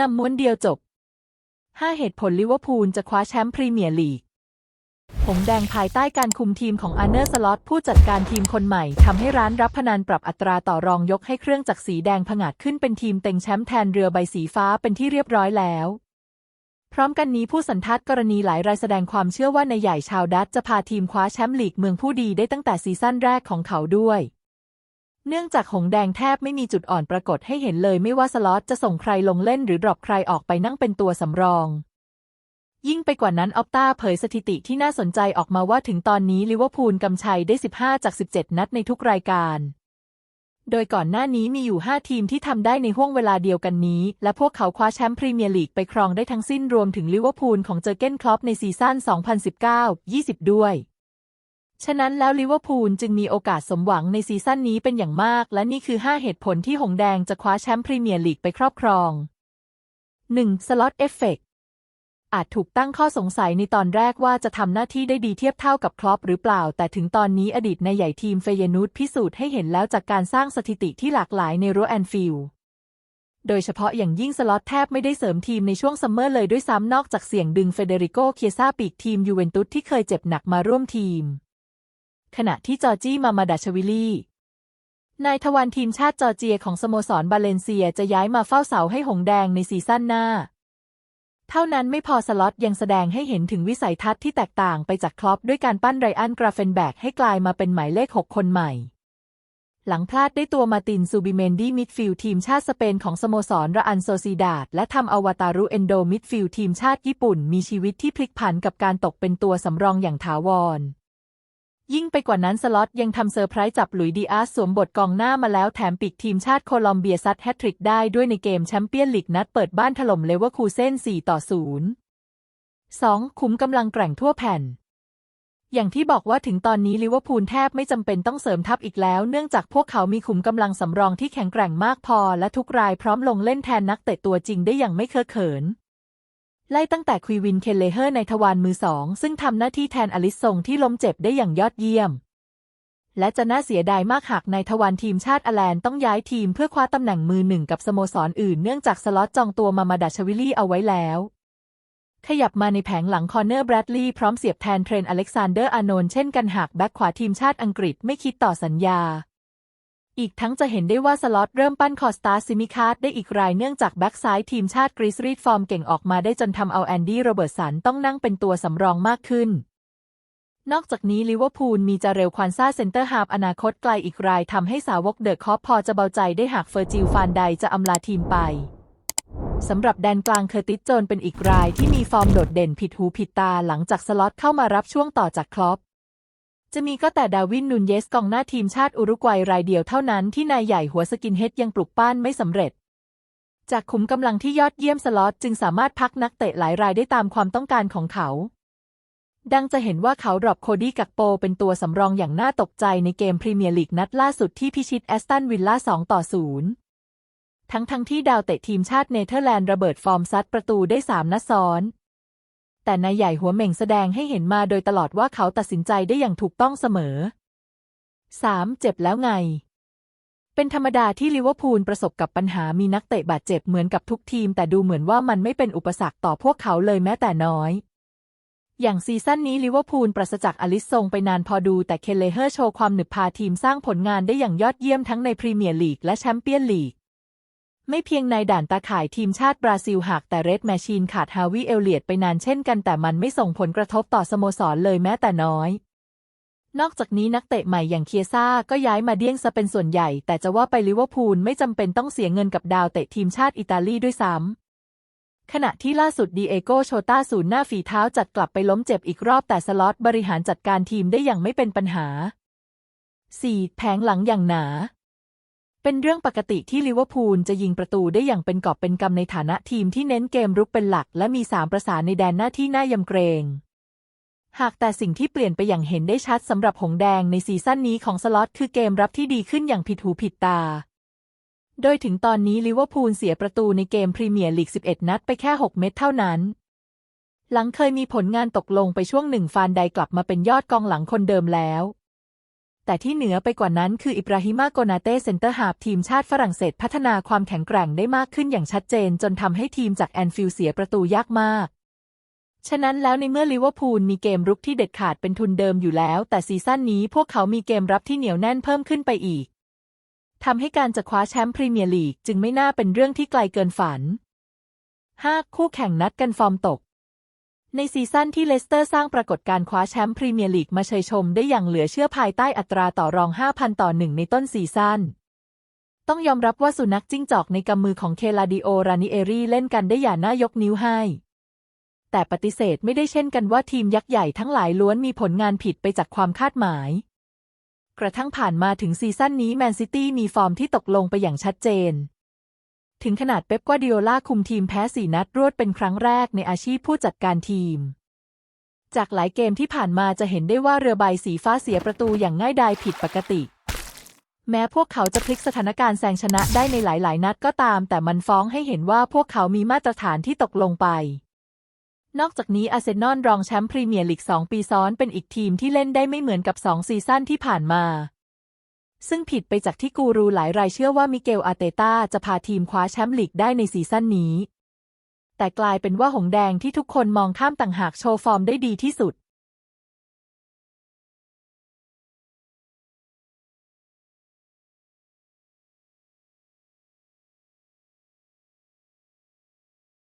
นำม้วนเดียวจบ 5 เหตุผลลิเวอร์พูลจะคว้าแชมป์พรีเมียร์ลีกหงแดงภายใต้การคุมทีมของอาร์เนอร์สล็อตผู้จัดการทีมคนใหม่ทำให้ร้านรับพนันปรับอัตราต่อรองยกให้เครื่องจักรสีแดงผงาดขึ้นเป็นทีมเต็งแชมป์แทนเรือใบสีฟ้าเป็นที่เรียบร้อยแล้ว พร้อมกันนี้ผู้สันทัดกรณีหลายรายแสดงความเชื่อว่าในใหญ่ชาวดัตจะพาทีมคว้าแชมป์ลีกเมืองผู้ดีได้ตั้งแต่ซีซั่นแรกของเขาด้วย เนื่องจากหงแดงแทบไม่มีจุดอ่อนปรากฏให้เห็นเลยไม่ว่าสล็อตจะส่งใครลงเล่นหรือดรอปใครออกไปนั่งเป็นตัวสำรอง ยิ่งไปกว่านั้นออปตาเผยสถิติที่น่าสนใจออกมาว่าถึงตอนนี้ลิเวอร์พูลกำชัยได้ 15 จาก 17 นัดในทุกรายการ โดยก่อนหน้านี้มีอยู่ 5 ทีมที่ทำได้ในห่วงเวลาเดียวกันนี้ และพวกเขาคว้าแชมป์พรีเมียร์ลีกไปครองได้ทั้งสิ้นรวมถึงลิเวอร์พูลของเจอเก้นคลอปในซีซั่น2019-20 ด้วย ฉะนั้นแล้วลิเวอร์พูลจึงมีโอกาสสมหวังในซีซั่นนี้เป็นอย่างมาก และนี่คือ 5 เหตุผลที่หงแดงจะคว้าแชมป์พรีเมียร์ลีกไปครอบครอง 1. สล็อตเอฟเฟกอาจถูกตั้งข้อสงสัยในตอนแรกว่าจะทำหน้าที่ได้ดีเทียบเท่ากับคลอปหรือเปล่า แต่ถึงตอนนี้อดีตนายใหญ่ทีมเฟเยนูตพิสูจน์ให้เห็นแล้วจากการสร้างสถิติที่หลากหลายในรัวแอนฟิลด์โดยเฉพาะอย่างยิ่งสล็อตแทบไม่ได้เสริมทีมในช่วงซัมเมอร์เลยด้วยซ้ำนอกจากเสี่ยงดึงเฟเดริโกเคียซาปีกทีมยูเวนตุสที่เคยเจ็บหนักมาร่วมทีม ขณะที่จอร์จี้มามาดาชวิลีนายทวารทีมชาติจอร์เจียของสโมสรบาเลนเซียจะย้ายมาเฝ้าเสาให้หงแดงในซีซั่นหน้า เท่านั้นไม่พอสล็อตยังแสดงให้เห็นถึงวิสัยทัศน์ที่แตกต่างไปจากคลอปด้วยการปั้นไรอันกราเฟนแบกให้กลายมาเป็นหมายเลข 6 คนใหม่ หลังพลาดได้ตัวมาตินซูบิเมนดี้มิดฟิลด์ทีมชาติสเปนของสโมสรระอันโซซีดาดและทำอวตารุเอนโดมิดฟิลด์ทีมชาติญี่ปุ่น มีชีวิตที่พลิกผันกับการตกเป็นตัวสำรองอย่างถาวร ยิ่งไปกว่านั้นสล็อตยังทำเซอร์ไพรส์จับหลุยดีอาร์สสวมบทกองหน้ามาแล้วแถมปีกทีมชาติโคลอมเบียซัดแฮตทริกได้ด้วยในเกมแชมเปี้ยนลีกนัดเปิดบ้านถล่มเลเวอร์คูเซ่น4ต่อ0 2. คุ้มกำลังแกร่งทั่วแผ่น อย่างที่บอกว่าถึงตอนนี้ลิเวอร์พูลแทบไม่จำเป็นต้องเสริมทัพอีกแล้ว เนื่องจากพวกเขามีขุมกำลังสำรองที่แข็งแกร่งมากพอ และทุกรายพร้อมลงเล่นแทนนักเตะตัวจริงได้อย่างไม่เคอะเขิน ไล่ตั้งแต่ควีวินเคนเลเฮอร์ในทวารมือสอง ซึ่งทำหน้าที่แทนอลิสซงที่ล้มเจ็บได้อย่างยอดเยี่ยม และจะน่าเสียดายมากหากในทวารทีมชาติอแลนด์ต้องย้ายทีมเพื่อคว้าตำแหน่งมือหนึ่งกับสโมสรออื่นเนื่องจากสล็อตจองตัวมามาดาชวิลลี่เอาไว้แล้ว ขยับมาในแผงหลังคอเนอร์แบรดลีย์พร้อมเสียบแทนเทรนอเล็กซานเดอร์อานนเช่นกันหากแบ็คขวาทีมชาติอังกฤษไม่คิดต่อสัญญา อีกทั้งจะเห็นได้ว่าสล็อตเริ่มปั้นคอสตาซิมิคาร์ดได้อีกรายเนื่องจากแบ็กซ้ายทีมชาติกรีซรีดฟอร์มเก่งออกมาได้จนทำเอาแอนดี้โรเบิร์ตสันต้องนั่งเป็นตัวสำรองมากขึ้น นอกจากนี้ลิเวอร์พูลมีจาเรลควานซาเซนเตอร์ฮาฟอนาคตไกลอีกรายทำให้สาวกเดอะคอปพอจะเบาใจได้หากเฟอร์จิลฟานไดจะอำลาทีมไปสำหรับแดนกลางเคอร์ติสโจนเป็นอีกรายที่มีฟอร์มโดดเด่นผิดหูผิดตาหลังจากสล็อตเข้ามารับช่วงต่อจากคลอป จะมีก็แต่ดาวินนูนเยสกองหน้าทีมชาติอุรุกวัยรายเดียวเท่านั้นที่นายใหญ่หัวสกินเฮดยังปลุกปั้นไม่สำเร็จ จากขุมกำลังที่ยอดเยี่ยมสล็อตจึงสามารถพักนักเตะหลายรายได้ตามความต้องการของเขา ดังจะเห็นว่าเขาดรอปโคดี้กักโปเป็นตัวสำรองอย่างน่าตกใจในเกมพรีเมียร์ลีกนัดล่าสุดที่พิชิตแอสตันวิลล่า2ต่อ0ทั้งทั้งที่ดาวเตะทีมชาติเนเธอร์แลนด์ระเบิดฟอร์มซัดประตูได้3นัดซ้อน แต่นายใหญ่หัวเหม่งแสดงให้เห็นมาโดยตลอดว่าเขาตัดสินใจได้อย่างถูกต้องเสมอ 3. เจ็บแล้วไง เป็นธรรมดาที่ลิเวอร์พูลประสบกับปัญหามีนักเตะบาดเจ็บเหมือนกับทุกทีม แต่ดูเหมือนว่ามันไม่เป็นอุปสรรคต่อพวกเขาเลยแม้แต่น้อย อย่างซีซั่นนี้ลิเวอร์พูลปราศจากอลิสซงไปนานพอดูแต่เคนเลเฮอร์โชว์ความหนึบพาทีมสร้างผลงานได้อย่างยอดเยี่ยมทั้งในพรีเมียร์ลีกและแชมเปี้ยนลีก ไม่เพียงในด่านตาข่ายทีมชาติบราซิลหากแต่เรดแมชชีนขาดฮาวิเอลเลียดไปนานเช่นกันแต่มันไม่ส่งผลกระทบต่อสโมสรเลยแม้แต่น้อย นอกจากนี้นักเตะใหม่อย่างเคียซ่าก็ย้ายมาเดี้ยงซะเป็นส่วนใหญ่ แต่จะว่าไปลิเวอร์พูลไม่จำเป็นต้องเสียเงินกับดาวเตะทีมชาติอิตาลีด้วยซ้ำขณะที่ล่าสุดดีเอโกโชต้าศูนย์หน้าฝีเท้าจัดกลับไปล้มเจ็บอีกรอบแต่สล็อตบริหารจัดการทีมได้อย่างไม่เป็นปัญหา 4. แผงหลังอย่างหนา เป็นเรื่องปกติที่ลิเวอร์พูลจะยิงประตูได้อย่างเป็นกอบเป็นกำในฐานะทีมที่เน้นเกมรุกเป็นหลัก และมีสามประสานในแดนหน้าที่น่ายำเกรง หากแต่สิ่งที่เปลี่ยนไปอย่างเห็นได้ชัดสำหรับหงแดงในซีซั่นนี้ของสล็อตคือเกมรับที่ดีขึ้นอย่างผิดหูผิดตา โดยถึงตอนนี้ลิเวอร์พูลเสียประตูในเกมพรีเมียร์ลีก 11 นัดไปแค่ 6 เม็ดเท่านั้น หลังเคยมีผลงานตกลงไปช่วงหนึ่งฟานไดกลับมาเป็นยอดกองหลังคนเดิมแล้ว แต่ที่เหนือไปกว่านั้นคืออิบราฮิมาโกนาเต้เซนเตอร์ฮาบทีมชาติฝรั่งเศสพัฒนาความแข็งแกร่งได้มากขึ้นอย่างชัดเจน จนทำให้ทีมจากแอนฟิลเสียประตูยากมาก ฉะนั้นแล้วในเมื่อลิเวอร์พูลมีเกมรุกที่เด็ดขาดเป็นทุนเดิมอยู่แล้ว แต่ซีซั่นนี้พวกเขามีเกมรับที่เหนียวแน่นเพิ่มขึ้นไปอีกทำให้การจะคว้าแชมป์พรีเมียร์ลีกจึงไม่น่าเป็นเรื่องที่ไกลเกินฝัน 5. คู่แข่งนัดกันฟอร์มตก ในซีซั่นที่เลสเตอร์สร้างปรากฏการณ์คว้าแชมป์พรีเมียร์ลีกมาเชยชมได้อย่างเหลือเชื่อภายใต้อัตราต่อรอง 5,000 ต่อ1ในต้นซีซั่น ต้องยอมรับว่าสุนัขจิ้งจอกในกำมือของเคลาดิโอ รานิเอรีเล่นกันได้อย่างน่ายกนิ้วให้ แต่ปฏิเสธไม่ได้เช่นกันว่าทีมยักษ์ใหญ่ทั้งหลายล้วนมีผลงานผิดไปจากความคาดหมาย กระทั่งผ่านมาถึงซีซั่นนี้แมนซิตี้มีฟอร์มที่ตกลงไปอย่างชัดเจน ถึงขนาดเป๊ปกวาดิโอลาคุมทีมแพ้สี่นัดรวดเป็นครั้งแรกในอาชีพผู้จัดการทีม จากหลายเกมที่ผ่านมาจะเห็นได้ว่าเรือใบสีฟ้าเสียประตูอย่างง่ายดายผิดปกติ แม้พวกเขาจะพลิกสถานการณ์แซงชนะได้ในหลายๆ นัดก็ตาม แต่มันฟ้องให้เห็นว่าพวกเขามีมาตรฐานที่ตกลงไป นอกจากนี้อาร์เซนอลรองแชมป์พรีเมียร์ลีก2ปีซ้อนเป็นอีกทีมที่เล่นได้ไม่เหมือนกับ 2 ซีซั่นที่ผ่านมา ซึ่งผิดไปจากที่กูรูหลายรายเชื่อว่ามิเกลอาเตต้าจะพาทีมคว้าแชมป์ลีกได้ในซีซั่นนี้ แต่กลายเป็นว่าหงแดงที่ทุกคนมองข้ามต่างหากโชว์ฟอร์มได้ดีที่สุด